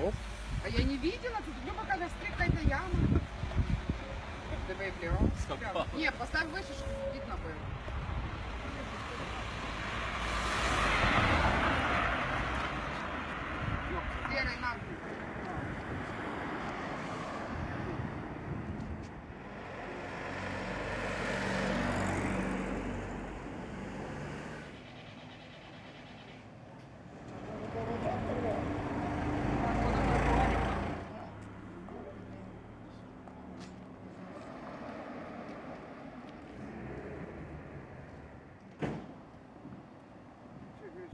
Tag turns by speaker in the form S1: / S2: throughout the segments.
S1: Оп. А я не видела, тут ну, пока настриг какая-то яма. Давай, Ні, Не, поставь выше, чтобы видно было.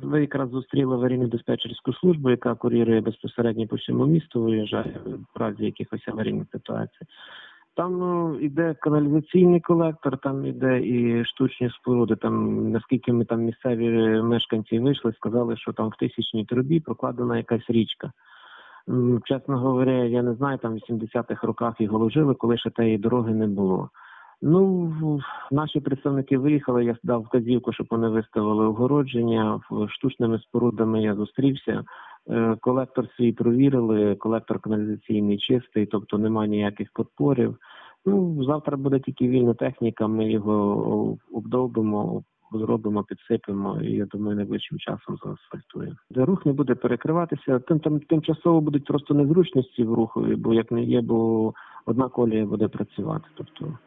S2: Ви якраз зустріли аварійну диспетчерську службу, яка курірує безпосередньо по всьому місту, виїжджає в разі якихось аварійних ситуацій. Там ну, іде каналізаційний колектор, там іде і штучні споруди. Там наскільки ми там місцеві мешканці вийшли, сказали, що там в тисячній трубі прокладена якась річка. Чесно говоря, я не знаю, там в 80-х роках його ложили, коли ще тієї дороги не було. Ну, наші представники виїхали, я дав вказівку, щоб вони виставили огородження. Штучними спорудами я зустрівся. Е, Колектор свій провірили, колектор каналізаційний чистий, тобто немає ніяких подпорів. Ну, завтра буде тільки вільна техніка, ми його обдовбимо, зробимо, підсипемо, і я думаю, найближчим часом заасфальтуємо. Де рух не буде перекриватися, тим там тимчасово будуть просто незручності в руху, бо як не є, бо одна колія буде працювати. Тобто